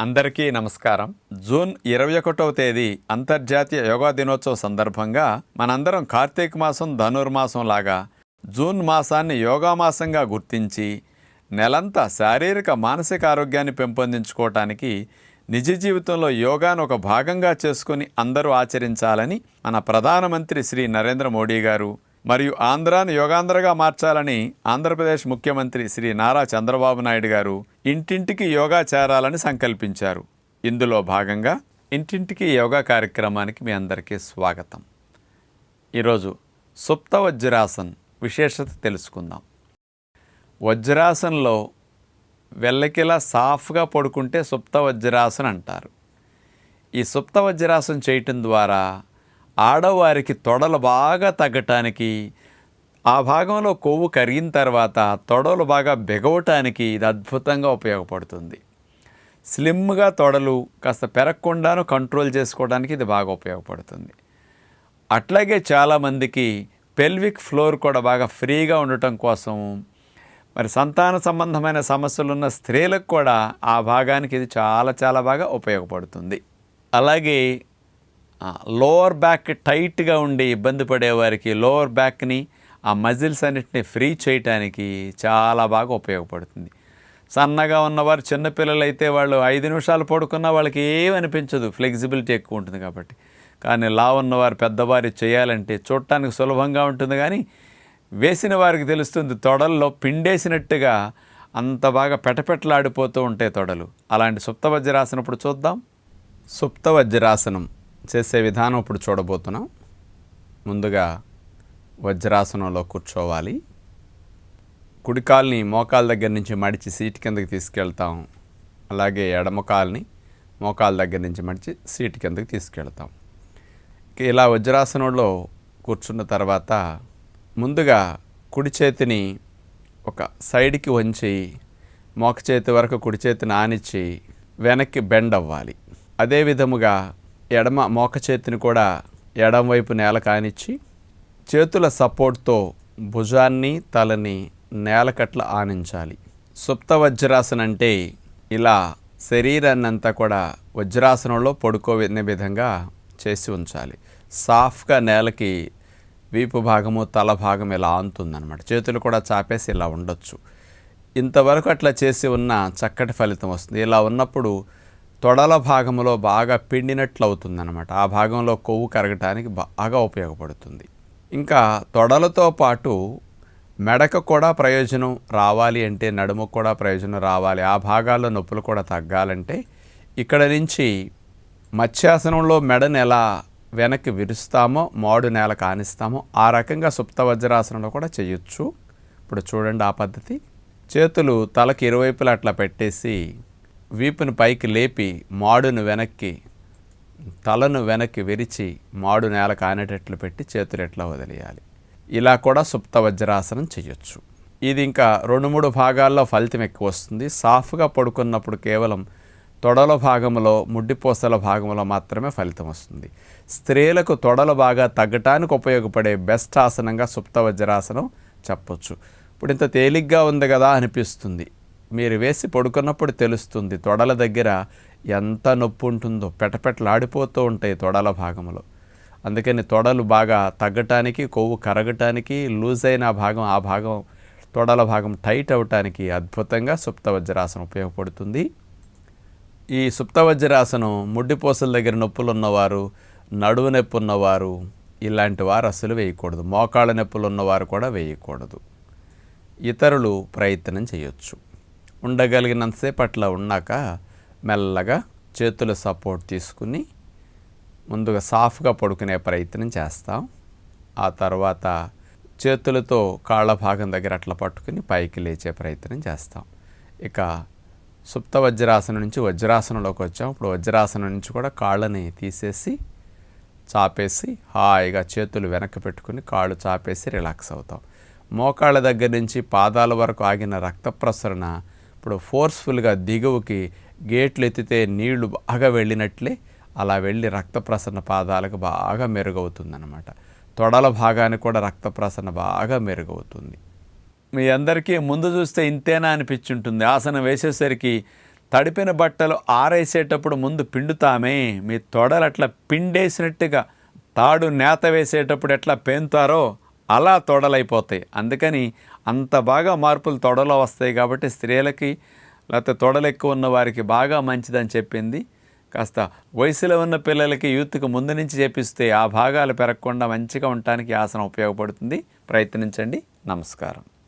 అందరికీ నమస్కారం. జూన్ ఇరవై ఒకటవ తేదీ అంతర్జాతీయ యోగా దినోత్సవ సందర్భంగా మనందరం కార్తీక మాసం ధనుర్మాసం లాగా జూన్ మాసాన్ని యోగా మాసంగా గుర్తించి నెలంతా శారీరక మానసిక ఆరోగ్యాన్ని పెంపొందించుకోవటానికి నిజ జీవితంలో యోగాను ఒక భాగంగా చేసుకుని అందరూ ఆచరించాలని మన ప్రధానమంత్రి శ్రీ నరేంద్ర మోడీ గారు మరియు ఆంధ్రాను యోగాంధ్రగా మార్చాలని ఆంధ్రప్రదేశ్ ముఖ్యమంత్రి శ్రీ నారా చంద్రబాబు నాయుడు గారు ఇంటింటికి యోగా చేరాలని సంకల్పించారు. ఇందులో భాగంగా ఇంటింటికి యోగా కార్యక్రమానికి మీ అందరికీ స్వాగతం. ఈరోజు సుప్త వజ్రాసన్ విశేషత తెలుసుకుందాం. వజ్రాసనంలో వెల్లకిలా సాఫ్గా పడుకుంటే సుప్త వజ్రాసన్ అంటారు. ఈ సుప్త వజ్రాసనం చేయటం ద్వారా ఆడవారికి తొడలు బాగా తగ్గటానికి ఆ భాగంలో కొవ్వు కరిగిన తర్వాత తొడలు బాగా బెగవటానికి ఇది అద్భుతంగా ఉపయోగపడుతుంది. స్లిమ్గా తొడలు కాస్త పెరగకుండాను కంట్రోల్ చేసుకోవడానికి ఇది బాగా ఉపయోగపడుతుంది. అట్లాగే చాలామందికి పెల్విక్ ఫ్లోర్ కూడా బాగా ఫ్రీగా ఉండటం కోసం మరి సంతాన సంబంధమైన సమస్యలు ఉన్న స్త్రీలకు కూడా ఆ భాగానికి ఇది చాలా చాలా బాగా ఉపయోగపడుతుంది. అలాగే లోవర్ బ్యాక్ టైట్గా ఉండి ఇబ్బంది పడేవారికి లోవర్ బ్యాక్ని ఆ మజిల్స్ అన్నిటిని ఫ్రీ చేయటానికి చాలా బాగా ఉపయోగపడుతుంది. సన్నగా ఉన్నవారు చిన్నపిల్లలు అయితే వాళ్ళు ఐదు నిమిషాలు పడుకున్నా వాళ్ళకి ఏమనిపించదు ఫ్లెక్సిబిలిటీ ఎక్కువ ఉంటుంది కాబట్టి. కానీ లా ఉన్నవారు పెద్దవారు చేయాలంటే చూడటానికి సులభంగా ఉంటుంది కానీ వేసిన వారికి తెలుస్తుంది తొడల్లో పిండేసినట్టుగా అంత బాగా పెటపెటలాడిపోతూ ఉంటాయి తొడలు. అలాంటి సుప్త వజ్రాసనం ఇప్పుడు చూద్దాం. సుప్త వజ్రాసనం చేసే విధానం ఇప్పుడు చూడబోతున్నాం. ముందుగా వజ్రాసనంలో కూర్చోవాలి. కుడికాల్ని మోకాల దగ్గర నుంచి మడిచి సీట్ కిందకి తీసుకెళ్తాం. అలాగే ఎడమకాల్ని మోకాల దగ్గర నుంచి మడిచి సీట్ కిందకి తీసుకెళ్తాం. ఇలా వజ్రాసనంలో కూర్చున్న తర్వాత ముందుగా కుడి చేతిని ఒక సైడ్కి వంచి మోక చేతి వరకు కుడి చేతిని ఆనిచ్చి వెనక్కి బెండ్ అవ్వాలి. అదే విధముగా ఎడమ మోక చేతిని కూడా ఎడమ వైపు నేల కానిచ్చి చేతుల సపోర్ట్తో భుజాన్ని తలని నేలకట్ల ఆనించాలి. సుప్త వజ్రాసన అంటే ఇలా శరీరాన్ని అంతా కూడా వజ్రాసనంలో పడుకోనే విధంగా చేసి ఉంచాలి. సాఫ్గా నేలకి వీపు భాగము తల భాగం ఇలా ఆనుతుందన్నమాట. చేతులు కూడా చాపేసి ఇలా ఉండొచ్చు. ఇంతవరకు అట్లా చేసి ఉన్న చక్కటి ఫలితం వస్తుంది. ఇలా ఉన్నప్పుడు తొడల భాగంలో బాగా పిండినట్లు అవుతుందన్నమాట ఆ భాగంలో కొవ్వు కరగటానికి బాగా ఉపయోగపడుతుంది. ఇంకా తొడలతో పాటు మెడకు కూడా ప్రయోజనం రావాలి అంటే నడుముకు కూడా ప్రయోజనం రావాలి ఆ భాగాల్లో నొప్పులు కూడా తగ్గాలంటే ఇక్కడ నుంచి మత్స్యాసనంలో మెడను ఎలా వెనక్కి విరుస్తామో మాడు నేల కానిస్తామో ఆ రకంగా సుప్త వజ్రాసనంలో కూడా చేయొచ్చు. ఇప్పుడు చూడండి ఆ పద్ధతి. చేతులు తలకు ఇరువైపులా అట్లా పెట్టేసి వీపుని పైకి లేపి మాడును వెనక్కి తలను వెనక్కి విరిచి మాడు నేల కానేటట్లు పెట్టి చేతులు ఎట్లా వదిలేయాలి? ఇలా కూడా సుప్త వజ్రాసనం చేయొచ్చు ఇది ఇంకా రెండు మూడు భాగాల్లో ఫలితం ఎక్కువ వస్తుంది. సాఫ్గా పడుకున్నప్పుడు కేవలం తొడల భాగంలో ముడ్డిపోసల భాగంలో మాత్రమే ఫలితం వస్తుంది. స్త్రీలకు తొడలు బాగా తగ్గటానికి ఉపయోగపడే బెస్ట్ ఆసనంగా సుప్త వజ్రాసనం చెప్పొచ్చు. ఇప్పుడు ఇంత తేలిగ్గా ఉంది కదా అనిపిస్తుంది. మీరు వేసి పడుకున్నప్పుడు తెలుస్తుంది తొడల దగ్గర ఎంత నొప్పి ఉంటుందో పెటపెటలాడిపోతూ ఉంటాయి తొడల భాగంలో. అందుకని తొడలు బాగా తగ్గటానికి కొవ్వు కరగటానికి లూజ్ అయిన ఆ భాగం ఆ భాగం తొడల భాగం టైట్ అవటానికి అద్భుతంగా సుప్త వజ్రాసనం ఉపయోగపడుతుంది. ఈ సుప్త వజ్రాసనం ముడ్డిపోసల దగ్గర నొప్పులు ఉన్నవారు నడువు నొప్పి ఉన్నవారు ఇలాంటి వారు అసలు వేయకూడదు. మోకాళ్ళ నొప్పులు ఉన్నవారు కూడా వేయకూడదు. ఇతరులు ప్రయత్నం చేయొచ్చు. ఉండగలిగినంతసేపు అట్లా ఉన్నాక మెల్లగా చేతుల సపోర్ట్ తీసుకుని ముందుగా సాఫ్గా పడుకునే ప్రయత్నం చేస్తాం. ఆ తర్వాత చేతులతో కాళ్ళ భాగం దగ్గర అట్లా పట్టుకుని పైకి లేచే ప్రయత్నం చేస్తాం. ఇక సుప్త వజ్రాసనం నుంచి వజ్రాసనంలోకి వచ్చాం. ఇప్పుడు వజ్రాసనం నుంచి కూడా కాళ్ళని తీసేసి చాపేసి హాయిగా చేతులు వెనక్కి పెట్టుకుని కాళ్ళు చాపేసి రిలాక్స్ అవుతాం. మోకాళ్ళ దగ్గర నుంచి పాదాల వరకు ఆగిన రక్త ప్రసరణ ఇప్పుడు ఫోర్స్ఫుల్గా దిగువకి గేట్లు ఎత్తితే నీళ్ళు బాగా వెళ్ళినట్లే అలా వెళ్ళి రక్త ప్రసరణ పాదాలకు బాగా మెరుగవుతుందన్నమాట. తొడల భాగానికి కూడా రక్త ప్రసరణ బాగా మెరుగవుతుంది. మీ అందరికీ ముందు చూస్తే ఇంతేనా అనిపించుంటుంది. ఆసనం వేసేసరికి తడిపిన బట్టలు ఆరేసేటప్పుడు ముందు పిండుతామే. మీ తొడలు అట్లా పిండేసినట్టుగా తాడు నేత వేసేటప్పుడు ఎట్లా పేంతారో అలా తొడలైపోతాయి. అందుకని అంత బాగా మార్పులు తొడలో వస్తాయి కాబట్టి స్త్రీలకి లేకపోతే తొడలు ఎక్కువ ఉన్న వారికి బాగా మంచిదని చెప్పింది. కాస్త వయసులో ఉన్న పిల్లలకి యూత్కి ముందు నుంచి చేపిస్తే ఆ భాగాలు పెరగకుండా మంచిగా ఉండటానికి ఆసనం ఉపయోగపడుతుంది. ప్రయత్నించండి. నమస్కారం.